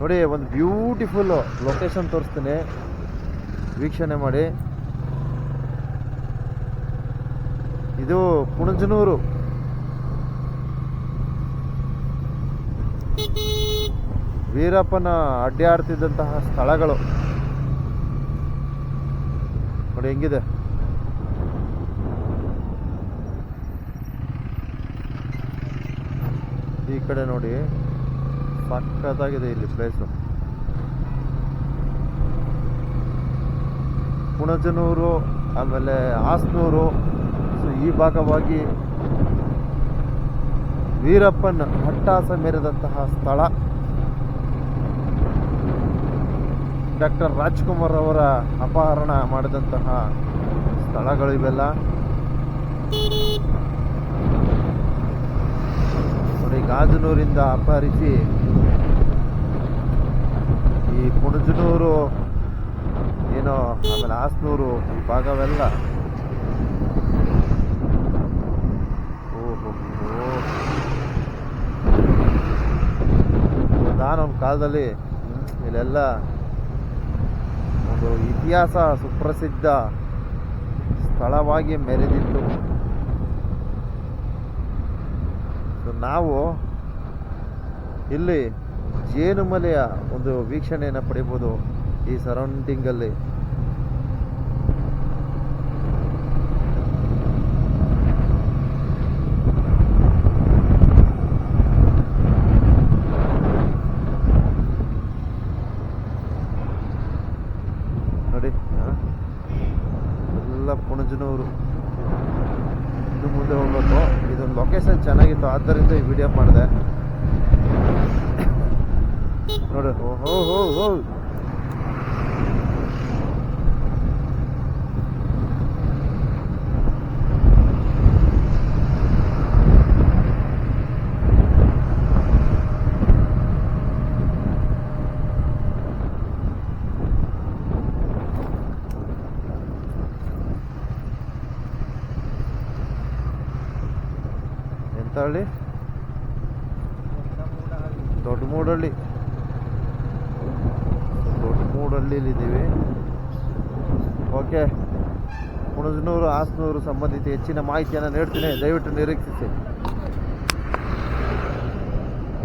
ನೋಡಿ, ಒಂದು beautiful location ತೋರಿಸ್ತೀನಿ. ವೀಕ್ಷಣೆ ಮಾಡಿ. ಇದು ಪುಣಜನೂರು. ವೀರಪ್ಪನ ಅಡ್ಡಾಡ್ತಿದ್ದಂತಹ ಸ್ಥಳಗಳು. ನೋಡಿ, ಹೆಂಗಿದೆ? ಈ ಕಡೆ ನೋಡಿ. ಸಖತ್ತಾಗಿದೆ ಇಲ್ಲಿ ಪ್ಲೇಸು ಪುಣಜನೂರು, ಆಮೇಲೆ ಹಾಸನೂರು. ಸೊ ಈ ಭಾಗವಾಗಿ ವೀರಪ್ಪನ ಹಟ್ಟಾಸ ಮೇರೆದಂತಹ ಸ್ಥಳ. ಡಾಕ್ಟರ್ ರಾಜ್ಕುಮಾರ್ ಅವರ ಅಪಹರಣ ಮಾಡಿದಂತಹ ಸ್ಥಳಗಳು ಇವೆಲ್ಲ. ನೋಡಿ, ಗಾಜನೂರಿಂದ ಅಪಹರಿಸಿ ಈ ಏನು, ಆಮೇಲೆ ಹಾಸನೂರು, ಈ ಭಾಗವೆಲ್ಲ. ಓಹೋ ನಾನೊಂದು ಕಾಲದಲ್ಲಿ ಇಲ್ಲೆಲ್ಲ ಒಂದು ಇತಿಹಾಸ ಸುಪ್ರಸಿದ್ಧ ಸ್ಥಳವಾಗಿ ಮೆರೆದಿತ್ತು. ನಾವು ಇಲ್ಲಿ ಜೇನುಮಲೆಯ ಒಂದು ವೀಕ್ಷಣೆಯನ್ನು ಪಡಿಬೋದು ಈ ಸರೌಂಡಿಂಗಲ್ಲಿ. ನೋಡಿ? ಎಲ್ಲ ಪುಣಜನವರು ಇನ್ನು ಮುಂದೆ ಹೋಗ್ಬೇಕು. ಇದೊಂದು ಲೊಕೇಶನ್ ಚೆನ್ನಾಗಿತ್ತು. ಆದ್ದರಿಂದ ಈ ವಿಡಿಯೋ ಮಾಡಿದೆ. ನೋಡಿ. ಓಹೋ ಹೋ ಹೋ ಹಳ್ಳಿ? ದೊಡ್ಡ ಮೂಡಳ್ಳಿ ದೊಡ್ಡ ಇದ್ದೀವಿ ಓಕೆ. ಹುಣಸನೂರು ಹಾಸನೂರು ಸಂಬಂಧಿತ ಹೆಚ್ಚಿನ ಮಾಹಿತಿಯನ್ನು ನೀಡ್ತೀನಿ. ದಯವಿಟ್ಟು ನಿರೀಕ್ಷಿಸಿ.